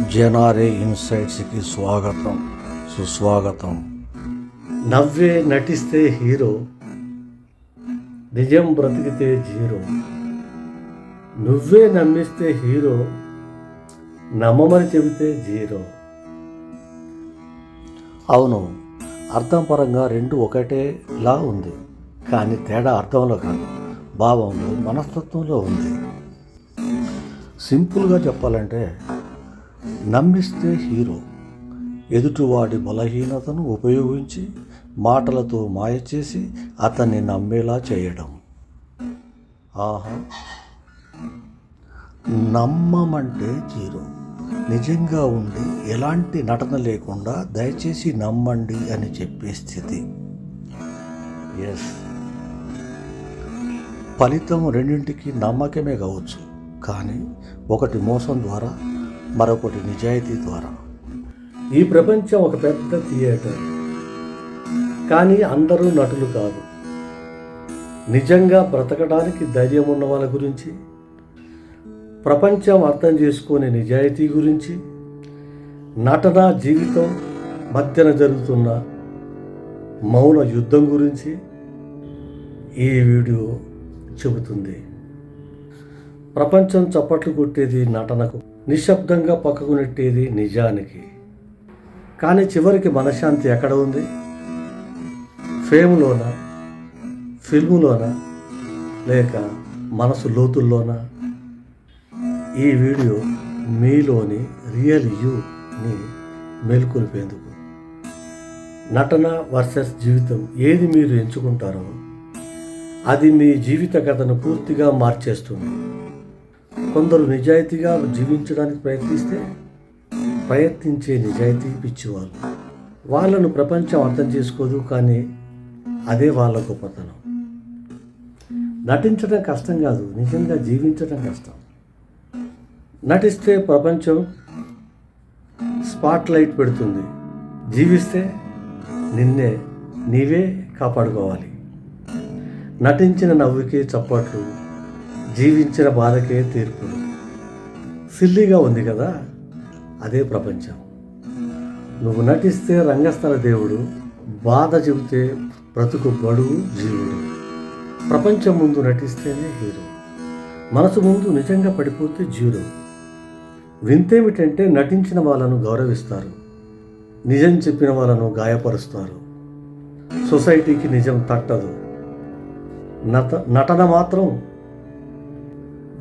జనారే ఇన్సైట్స్కి స్వాగతం సుస్వాగతం. నవ్వే నటిస్తే హీరో నిజం బ్రతికితే జీరో. నువ్వే నమ్మిస్తే హీరో నమ్మమని చెబితే జీరో. అవును అర్థం పరంగా రెండు ఒకటేలా ఉంది కానీ తేడా అర్థంలో కాదు భావంలో మనస్తత్వంలో ఉంది. సింపుల్గా చెప్పాలంటే నమ్మిస్తే హీరో. ఎదుటివాడి బలహీనతను ఉపయోగించి మాటలతో మాయ చేసి అతన్ని నమ్మేలా చేయడం. ఆహా. నమ్మమంటే జీరో నిజంగా ఉండి ఎలాంటి నటన లేకుండా దయచేసి నమ్మండి అని చెప్పే స్థితి. ఎస్ ఫలితం రెండింటికి నమ్మకమే కావచ్చు. కానీ ఒకటి మోసం ద్వారా మరొకటి నిజాయితీ ద్వారా. ఈ ప్రపంచం ఒక పెద్ద థియేటర్. కానీ అందరూ నటులు కాదు. నిజంగా బ్రతకడానికి ధైర్యం ఉన్న వాళ్ళ గురించి ప్రపంచం అర్థం చేసుకునే నిజాయితీ గురించి నటన జీవితం మధ్యన జరుగుతున్న మౌన యుద్ధం గురించి ఈ వీడియో చెబుతుంది. ప్రపంచం చప్పట్లు కొట్టేది నటనకు. నిశ్శబ్దంగా పక్కకు నెట్టేది నిజానికి. కానీ చివరికి మనశ్శాంతి ఎక్కడ ఉంది? ఫేమ్లోనా? ఫిల్ములోనా? లేక మనసు లోతుల్లోనా? ఈ వీడియో మీలోని రియల్ యూని మేల్కొల్పేందుకు. నటన వర్సెస్ జీవితం ఏది మీరు ఎంచుకుంటారో అది మీ జీవిత కథను పూర్తిగా మార్చేస్తుంది. కొందరు నిజాయితీగా జీవించడానికి ప్రయత్నిస్తే ప్రయత్నించే నిజాయితీ పిచ్చివాళ్ళు. వాళ్ళను ప్రపంచం అర్థం చేసుకోదు కానీ అదే వాళ్ళ గొప్పతనం. నటించడం కష్టం కాదు నిజంగా జీవించడం కష్టం. నటిస్తే ప్రపంచం స్పాట్ లైట్ పెడుతుంది. జీవిస్తే నిన్నే నీవే కాపాడుకోవాలి. నటించిన నవ్వుకి చప్పట్లు జీవించిన బాధకే తీర్పులు సిల్లీగా ఉంది కదా? అదే ప్రపంచం. నువ్వు నటిస్తే రంగస్థల దేవుడు బాధ చెబితే బ్రతుకు బడుగు జీవుడు. ప్రపంచం ముందు నటిస్తేనే హీరో. మనసు ముందు నిజంగా పడిపోతే జీరో వింతేమిటంటే నటించిన వాళ్ళను గౌరవిస్తారు. నిజం చెప్పిన వాళ్ళను గాయపరుస్తారు. సొసైటీకి నిజం తట్టదు. నట నటన మాత్రం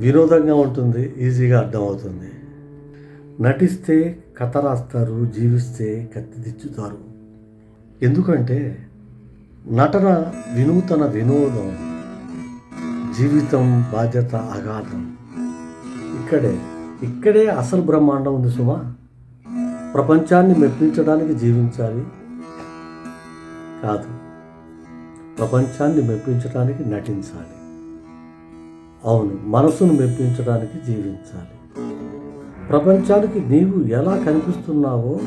వినోదంగా ఉంటుంది ఈజీగా అర్థమవుతుంది. నటిస్తే కథ రాస్తారు జీవిస్తే కత్తి దిచ్చుతారు ఎందుకంటే నటన వినూతన వినోదం జీవితం బాధ్యత అగాధం. ఇక్కడే ఇక్కడే అసలు బ్రహ్మాండం ఉంది సుమా. ప్రపంచాన్ని మెప్పించడానికి జీవించాలి కాదు ప్రపంచాన్ని మెప్పించడానికి నటించాలి. అవును మనసును మెప్పించడానికి జీవించాలి. ప్రపంచానికి నీవు ఎలా కనిపిస్తున్నావో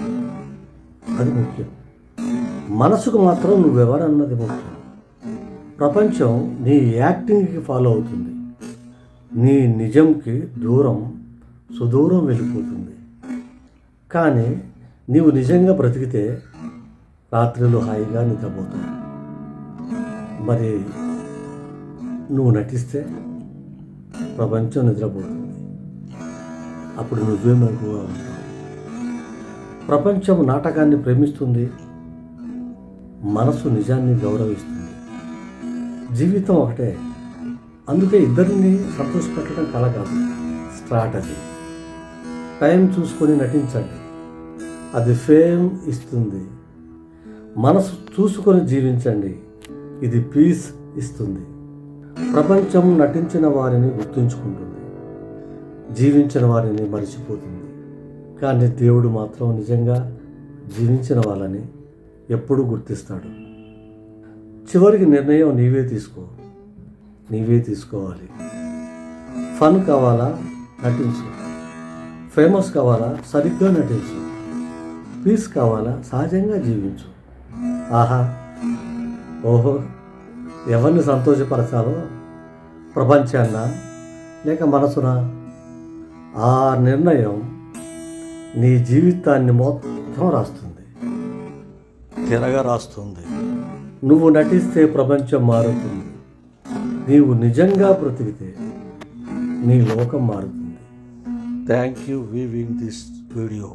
అది ముఖ్యం. మనసుకు మాత్రం నువ్వెవరన్నది ముఖ్యం. ప్రపంచం నీ యాక్టింగ్కి ఫాలో అవుతుంది. నీ నిజంకి దూరం సుదూరం వెళ్ళిపోతుంది. కానీ నీవు నిజంగా బ్రతికితే రాత్రిలో హాయిగా నిద్రపోతావు మరి నువ్వు నటిస్తే? ప్రపంచం నిద్రపోతుంది. అప్పుడు నువ్వే మెలకుగా ఉంటావు. ప్రపంచం నాటకాన్ని ప్రేమిస్తుంది. మనసు నిజాన్ని గౌరవిస్తుంది. జీవితం ఒకటే. అందుకే ఇద్దరిని సంతోషపెట్టడం కల కాదు స్ట్రాటజీ. టైం చూసుకొని నటించండి. అది ఫేమ్ ఇస్తుంది. మనసు చూసుకొని జీవించండి. ఇది పీస్ ఇస్తుంది. ప్రపంచం నటించిన వారిని గుర్తుంచుకుంటుంది. జీవించిన వారిని మరిచిపోతుంది. కానీ దేవుడు మాత్రం నిజంగా జీవించిన వాళ్ళని ఎప్పుడూ గుర్తిస్తాడు. చివరికి నిర్ణయం నీవే తీసుకో. నీవే తీసుకోవాలి. ఫన్ కావాలా? నటించు. ఫేమస్ కావాలా? సరిగ్గా నటించు. పీస్ కావాలా? సహజంగా జీవించు. ఆహా. ఓహో. ఎవరిని సంతోషపరచాలో ప్రపంచాన్న లేక మనసున? ఆ నిర్ణయం నీ జీవితాన్ని మొత్తం రాస్తుంది. తిరగ రాస్తుంది. నువ్వు నటిస్తే ప్రపంచం మారుతుంది. నీవు నిజంగా బ్రతికితే నీ లోకం మారుతుంది. Thank you viewing this video